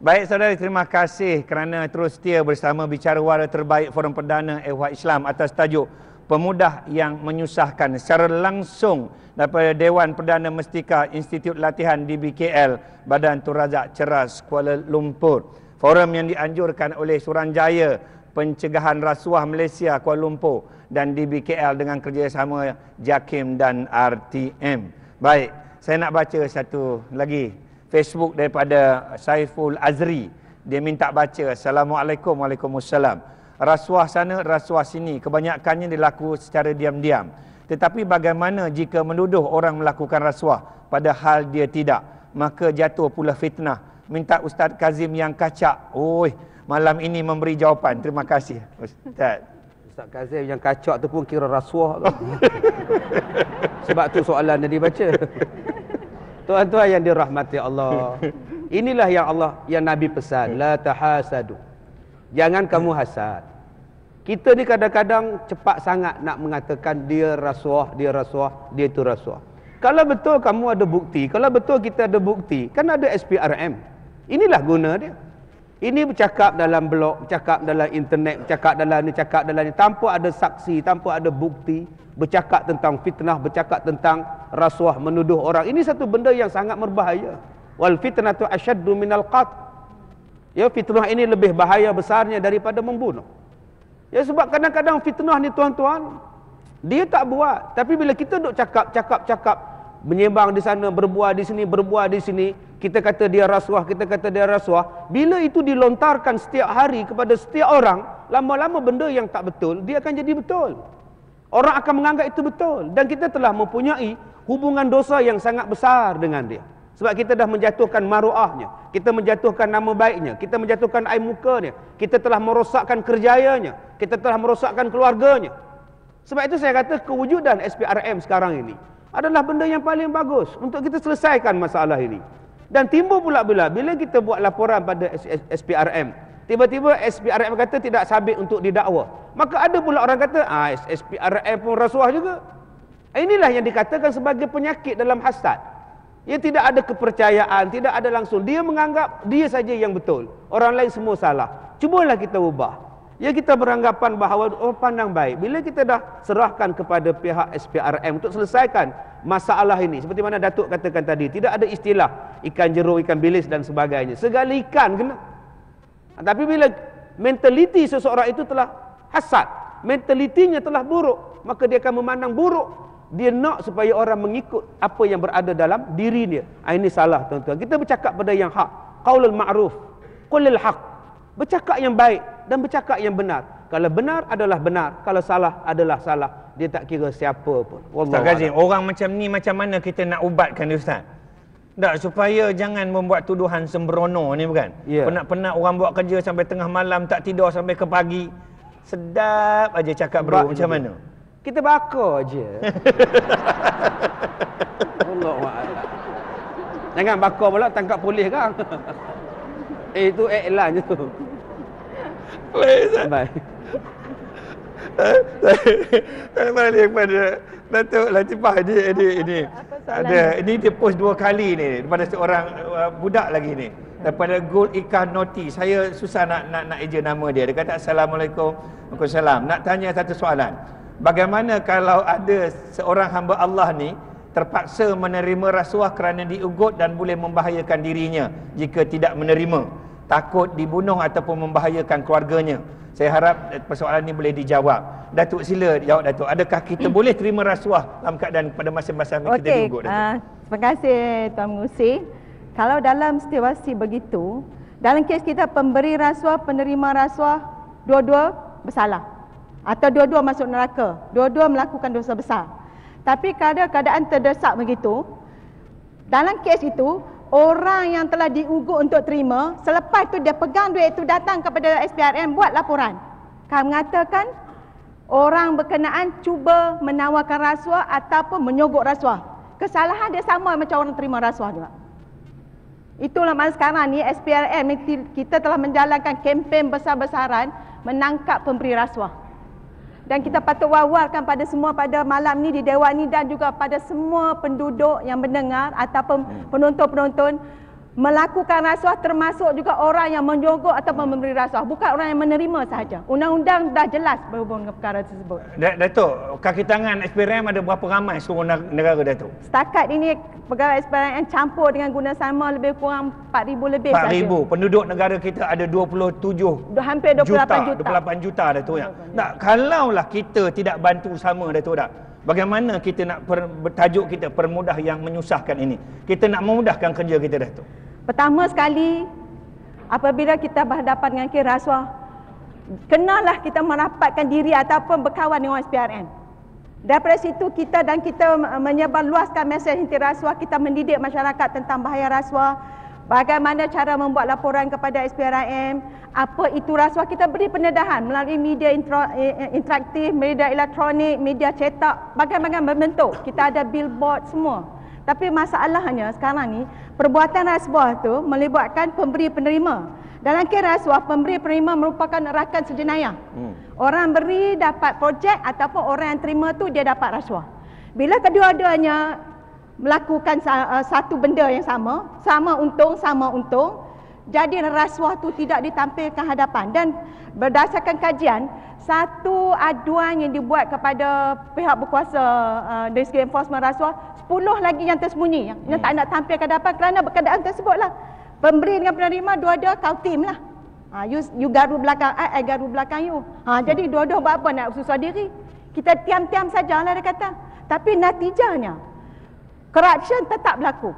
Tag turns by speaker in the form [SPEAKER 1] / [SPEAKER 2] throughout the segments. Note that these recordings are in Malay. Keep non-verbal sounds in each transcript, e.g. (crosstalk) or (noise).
[SPEAKER 1] Baik saudara, terima kasih kerana terus setia bersama bicara wara terbaik Forum Perdana Ehwal Islam atas tajuk Pemudah yang Menyusahkan secara langsung daripada Dewan Perdana Mestika Institut Latihan di BKL Badan Turazak Ceras Kuala Lumpur. Forum yang dianjurkan oleh Suranjaya Pencegahan Rasuah Malaysia Kuala Lumpur dan di BKL dengan kerjasama JAKIM dan RTM. Baik, saya nak baca satu lagi Facebook daripada Saiful Azri. Dia minta baca. Assalamualaikum. Waalaikumsalam. Rasuah sana, rasuah sini. Kebanyakannya dilaku secara diam-diam. Tetapi bagaimana jika menuduh orang melakukan rasuah padahal dia tidak? Maka jatuh pula fitnah. Minta Ustaz Kazim yang kacak. Oi, malam ini memberi jawapan. Terima kasih. Ustaz.
[SPEAKER 2] Ustaz Kazim yang kacak tu pun kira rasuah. (laughs) Sebab tu soalan yang dibaca. Tuan-tuan yang dirahmati Allah. (laughs) Inilah yang Allah yang Nabi pesan, la tahasadu. Jangan kamu hasad. Kita ni kadang-kadang cepat sangat nak mengatakan dia rasuah, dia rasuah, dia itu rasuah. Kalau betul kamu ada bukti, kalau betul kita ada bukti, kan ada SPRM. Inilah guna dia. Ini bercakap dalam blog, bercakap dalam internet, bercakap dalam ni, bercakap dalam ni. Tanpa ada saksi, tanpa ada bukti bercakap tentang fitnah, bercakap tentang rasuah, menuduh orang. Ini satu benda yang sangat berbahaya. Wal fitnah tu asyaddu minal qat. Ya, fitnah ini lebih bahaya besarnya daripada membunuh. Ya, sebab kadang-kadang fitnah ni tuan-tuan, dia tak buat. Tapi bila kita duk cakap, cakap, cakap, menyembang di sana, berbuah di sini, berbuah di sini, kita kata dia rasuah, kita kata dia rasuah. Bila itu dilontarkan setiap hari kepada setiap orang, lama-lama benda yang tak betul, dia akan jadi betul. Orang akan menganggap itu betul. Dan kita telah mempunyai hubungan dosa yang sangat besar dengan dia. Sebab kita dah menjatuhkan maruahnya. Kita menjatuhkan nama baiknya. Kita menjatuhkan air mukanya. Kita telah merosakkan kerjayanya. Kita telah merosakkan keluarganya. Sebab itu saya kata kewujudan SPRM sekarang ini adalah benda yang paling bagus untuk kita selesaikan masalah ini. Dan timbul pula bila bila kita buat laporan pada SPRM, tiba-tiba SPRM kata tidak sabit untuk didakwa. Maka ada pula orang kata, ah SPRM pun rasuah juga. Inilah yang dikatakan sebagai penyakit dalam hasad. Ia tidak ada kepercayaan, tidak ada langsung. Dia menganggap dia saja yang betul. Orang lain semua salah. Cubalah kita ubah. Ya kita beranggapan bahawa oh pandang baik. Bila kita dah serahkan kepada pihak SPRM untuk selesaikan masalah ini. Seperti mana Datuk katakan tadi. Tidak ada istilah ikan jeruk, ikan bilis dan sebagainya. Segala ikan kena. Tapi bila mentaliti seseorang itu telah hasad mentalitinya telah buruk maka dia akan memandang buruk. Dia nak supaya orang mengikut apa yang berada dalam diri dia. Ah, ini salah tuan-tuan. Kita bercakap pada yang hak. Qaulul ma'ruf qulil haq. Bercakap yang baik dan bercakap yang benar. Kalau benar adalah benar kalau salah adalah salah. Dia tak kira siapa pun.
[SPEAKER 1] Ustaz Kazim orang macam ni macam mana kita nak ubatkan dia Ustaz tak supaya jangan membuat tuduhan sembrono ni bukan yeah. penat-penat orang buat kerja sampai tengah malam tak tidur sampai ke pagi Sedap aja cakap bro, macam mana?
[SPEAKER 2] Kita bakar aje. (laughs) Allah Jangan bakar pula tangkap polis kan. eh itu iklan je tu.
[SPEAKER 1] Baik. Baik. Saya balik kepada Datuk Latifah ini ini ini ada ini dia post dua kali ni daripada seorang uh, budak lagi ni daripada Gold Ikan Noti. Saya susah nak nak nak eja nama dia. Dia kata Assalamualaikum. Waalaikumsalam. Nak tanya satu soalan. Bagaimana kalau ada seorang hamba Allah ni terpaksa menerima rasuah kerana diugut dan boleh membahayakan dirinya jika tidak menerima. Takut dibunuh ataupun membahayakan keluarganya. Saya harap persoalan ini boleh dijawab. Datuk sila jawab Datuk. Adakah kita (clears throat) boleh terima rasuah dalam keadaan pada masa-masa okay. kita diugut? Okey. Uh,
[SPEAKER 3] terima kasih Tuan Mengusi. Kalau dalam situasi begitu, dalam kes kita pemberi rasuah, penerima rasuah, dua-dua bersalah. Atau dua-dua masuk neraka. Dua-dua melakukan dosa besar. Tapi kalau keadaan terdesak begitu, dalam kes itu, orang yang telah diugut untuk terima, selepas itu dia pegang duit itu datang kepada SPRM buat laporan. Kami mengatakan, orang berkenaan cuba menawarkan rasuah ataupun menyogok rasuah. Kesalahan dia sama macam orang terima rasuah juga. Itulah masa sekarang ni SPRM kita telah menjalankan kempen besar-besaran menangkap pemberi rasuah. Dan kita patut wawarkan pada semua pada malam ni di dewan ni dan juga pada semua penduduk yang mendengar ataupun hmm. penonton-penonton melakukan rasuah termasuk juga orang yang menyogok atau memberi rasuah bukan orang yang menerima sahaja undang-undang dah jelas berhubung dengan perkara tersebut
[SPEAKER 1] Datuk, kaki tangan SPRM ada berapa ramai seluruh negara Datuk?
[SPEAKER 3] setakat ini pegawai SPRM campur dengan guna sama lebih kurang 4000 lebih
[SPEAKER 1] 4,000.
[SPEAKER 3] sahaja
[SPEAKER 1] Penduduk negara kita ada 27
[SPEAKER 3] hampir 28 juta,
[SPEAKER 1] juta. 28 juta Datuk ya. Tak kalaulah kita tidak bantu sama Datuk tak. Bagaimana kita nak per, bertajuk kita permudah yang menyusahkan ini? Kita nak memudahkan kerja kita Datuk.
[SPEAKER 3] Pertama sekali, apabila kita berhadapan dengan kira rasuah, kenalah kita merapatkan diri ataupun berkawan dengan SPRN. Daripada situ kita dan kita menyebarluaskan mesej inti rasuah, kita mendidik masyarakat tentang bahaya rasuah, bagaimana cara membuat laporan kepada SPRM, apa itu rasuah, kita beri pendedahan melalui media interaktif, media elektronik, media cetak, bagaimana membentuk. Kita ada billboard semua. Tapi masalahnya sekarang ni, perbuatan rasuah tu melibatkan pemberi penerima. Dalam kes rasuah, pemberi penerima merupakan rakan sejenayah. Hmm. Orang beri dapat projek ataupun orang yang terima tu dia dapat rasuah. Bila kedua-duanya melakukan uh, satu benda yang sama, sama untung, sama untung, jadi rasuah tu tidak ditampilkan hadapan. Dan berdasarkan kajian satu aduan yang dibuat kepada pihak berkuasa uh, dari segi enforcement rasuah 10 lagi yang tersembunyi yang, hmm. yang tak nak tampil ke hadapan kerana keadaan tersebutlah pemberi dengan penerima dua-dua kau tim lah. Ha, you, you garu belakang I, I garu belakang you. Ha, jadi dua-dua buat apa? Nak susah diri? Kita tiam-tiam sajalah dia kata. Tapi natijahnya corruption tetap berlaku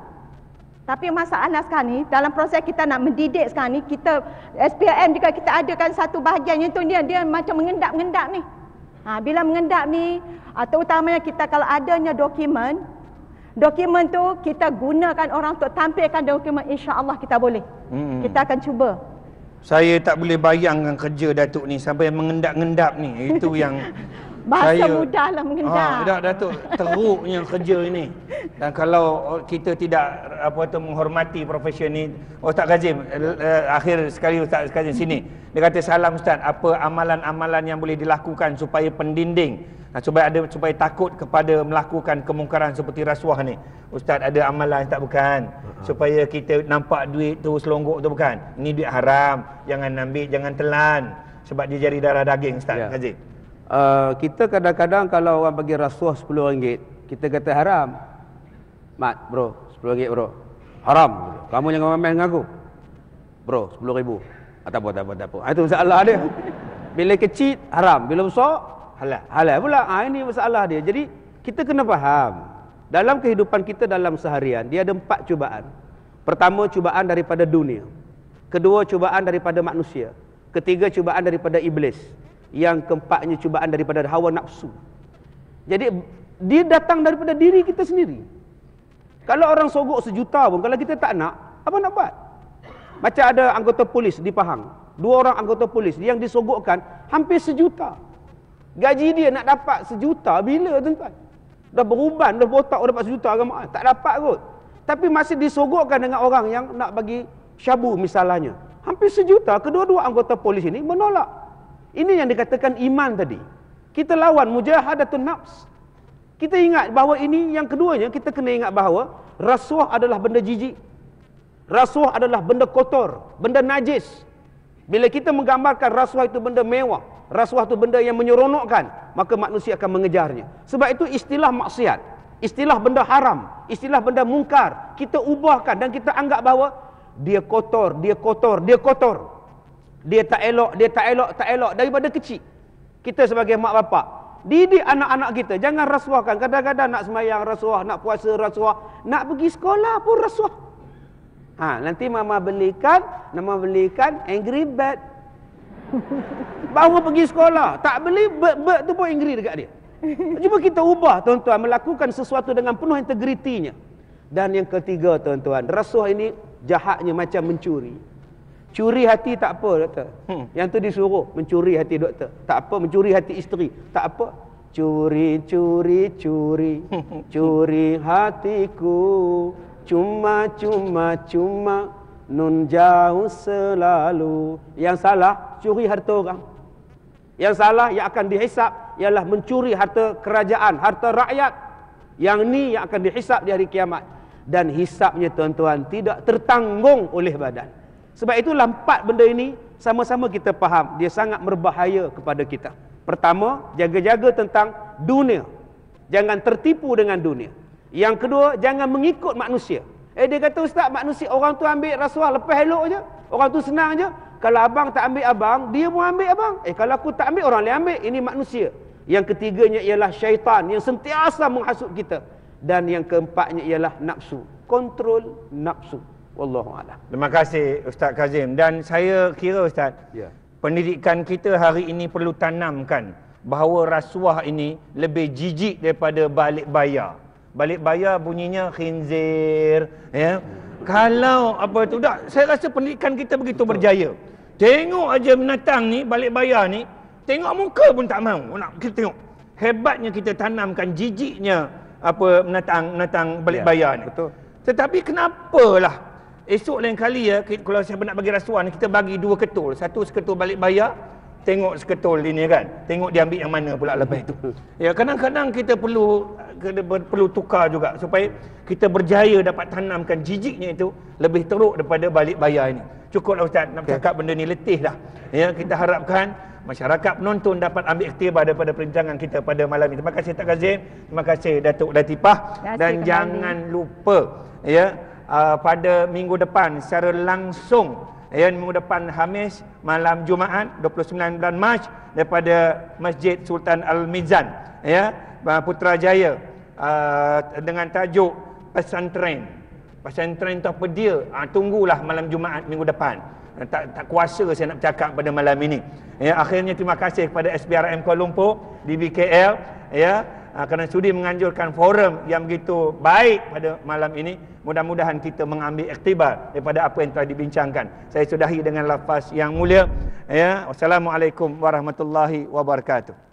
[SPEAKER 3] tapi masalah sekarang ni dalam proses kita nak mendidik sekarang ni kita SPM juga kita adakan satu bahagian yang tu dia dia macam mengendap-mengendap ni. Ha, bila mengendap ni ha, terutamanya kita kalau adanya dokumen dokumen tu kita gunakan orang untuk tampilkan dokumen insya-Allah kita boleh. Hmm. Kita akan cuba.
[SPEAKER 1] Saya tak boleh bayangkan kerja Datuk ni sampai mengendap-ngendap ni. Itu (laughs) yang
[SPEAKER 3] Bahasa saya, mudahlah mengendap.
[SPEAKER 1] Ha, Datuk teruknya kerja ini. Dan kalau kita tidak apa tu menghormati profesion ni, Ustaz Kazim uh, akhir sekali Ustaz Kazim sini. Dia kata salam Ustaz, apa amalan-amalan yang boleh dilakukan supaya pendinding Nah, supaya ada supaya takut kepada melakukan kemungkaran seperti rasuah ni. Ustaz ada amalan tak bukan? Uh-huh. Supaya kita nampak duit tu selonggok tu bukan? Ini duit haram, jangan ambil, jangan telan sebab dia jadi darah daging Ustaz yeah. Kazim.
[SPEAKER 2] Uh, kita kadang-kadang kalau orang bagi rasuah RM10, kita kata haram. Mat, bro, RM10 bro. Haram. Kamu jangan main dengan aku. Bro, RM10,000. Ah, tak apa, tak apa, tak apa. Ah, itu masalah dia. Bila kecil, haram. Bila besar, halal. Halal pula. Ha, ini masalah dia. Jadi, kita kena faham. Dalam kehidupan kita dalam seharian, dia ada empat cubaan. Pertama, cubaan daripada dunia. Kedua, cubaan daripada manusia. Ketiga, cubaan daripada iblis. Yang keempatnya, cubaan daripada hawa nafsu. Jadi, dia datang daripada diri kita sendiri. Kalau orang sogok sejuta pun, kalau kita tak nak, apa nak buat? Macam ada anggota polis di Pahang. Dua orang anggota polis yang disogokkan hampir sejuta. Gaji dia nak dapat sejuta bila tuan-tuan? Dah beruban, dah botak, dah dapat sejuta agama. Tak dapat kot. Tapi masih disogokkan dengan orang yang nak bagi syabu misalnya. Hampir sejuta, kedua-dua anggota polis ini menolak. Ini yang dikatakan iman tadi. Kita lawan mujahadatun nafs. Kita ingat bahawa ini yang keduanya, kita kena ingat bahawa rasuah adalah benda jijik. Rasuah adalah benda kotor, benda najis. Bila kita menggambarkan rasuah itu benda mewah, rasuah itu benda yang menyeronokkan, maka manusia akan mengejarnya. Sebab itu istilah maksiat, istilah benda haram, istilah benda mungkar, kita ubahkan dan kita anggap bahawa dia kotor, dia kotor, dia kotor. Dia tak elok, dia tak elok, tak elok daripada kecil. Kita sebagai mak bapak, didik anak-anak kita jangan rasuahkan. Kadang-kadang nak semayang rasuah, nak puasa rasuah, nak pergi sekolah pun rasuah. Ha, nanti mama belikan, nama belikan Angry Bird (laughs) Bawa pergi sekolah. Tak beli, bird-bird tu pun angry dekat dia. Cuba kita ubah tuan-tuan. Melakukan sesuatu dengan penuh integritinya. Dan yang ketiga tuan-tuan. Rasuah ini jahatnya macam mencuri. Curi hati tak apa doktor. Hmm. Yang tu disuruh mencuri hati doktor. Tak apa mencuri hati isteri. Tak apa. Curi, curi, curi. (laughs) Curi hatiku. Cuma, cuma, cuma. Nun jauh selalu. Yang salah, curi harta orang. Yang salah, yang akan dihisap, ialah mencuri harta kerajaan, harta rakyat. Yang ni yang akan dihisap di hari kiamat. dan hisapnya tuan-tuan tidak tertanggung oleh badan. Sebab itulah empat benda ini sama-sama kita faham dia sangat berbahaya kepada kita. Pertama, jaga-jaga tentang dunia. Jangan tertipu dengan dunia. Yang kedua, jangan mengikut manusia. Eh dia kata ustaz manusia orang tu ambil rasuah lepas elok je. Orang tu senang je. Kalau abang tak ambil abang, dia pun ambil abang. Eh kalau aku tak ambil orang lain ambil. Ini manusia. Yang ketiganya ialah syaitan yang sentiasa menghasut kita. Dan yang keempatnya ialah nafsu. Kontrol nafsu. Wallahu a'lam.
[SPEAKER 1] Terima kasih Ustaz Kazim dan saya kira Ustaz,
[SPEAKER 2] Ya.
[SPEAKER 1] pendidikan kita hari ini perlu tanamkan bahawa rasuah ini lebih jijik daripada balik bayar. Balik bayar bunyinya khinzir, ya. Kalau apa tu dah, saya rasa pendidikan kita begitu berjaya. Tengok aja menatang ni balik bayar ni, tengok muka pun tak mau. Nak kita tengok. Hebatnya kita tanamkan jijiknya apa menatang menatang balik
[SPEAKER 2] Ya,
[SPEAKER 1] bayar ni.
[SPEAKER 2] betul.
[SPEAKER 1] Tetapi kenapalah esok lain kali ya kalau saya nak bagi rasuah ni kita bagi dua ketul. Satu seketul balik bayar, tengok seketul ini kan. Tengok dia ambil yang mana pula lepas itu. Ya kadang-kadang kita perlu kena ber- perlu tukar juga supaya kita berjaya dapat tanamkan jijiknya itu lebih teruk daripada balik bayar ini. Cukuplah Ustaz nak bercakap benda ni letih dah. Ya kita harapkan masyarakat penonton dapat ambil iktibar daripada perbincangan kita pada malam ini. Terima kasih Tak Kazim, terima kasih Datuk Latifah dan
[SPEAKER 3] kembali.
[SPEAKER 1] jangan lupa ya uh, pada minggu depan secara langsung. Ya minggu depan Hamis malam Jumaat 29 bulan Mac daripada Masjid Sultan Al Mizan ya uh, Putrajaya uh, dengan tajuk pesantren pesantren tu apa dia? Uh, tunggulah malam Jumaat minggu depan. Uh, tak tak kuasa saya nak bercakap pada malam ini. Ya akhirnya terima kasih kepada SBRM Kuala Lumpur di BKL ya uh, kerana sudi menganjurkan forum yang begitu baik pada malam ini mudah-mudahan kita mengambil iktibar daripada apa yang telah dibincangkan. Saya sudahi dengan lafaz yang mulia. Ya wassalamualaikum warahmatullahi wabarakatuh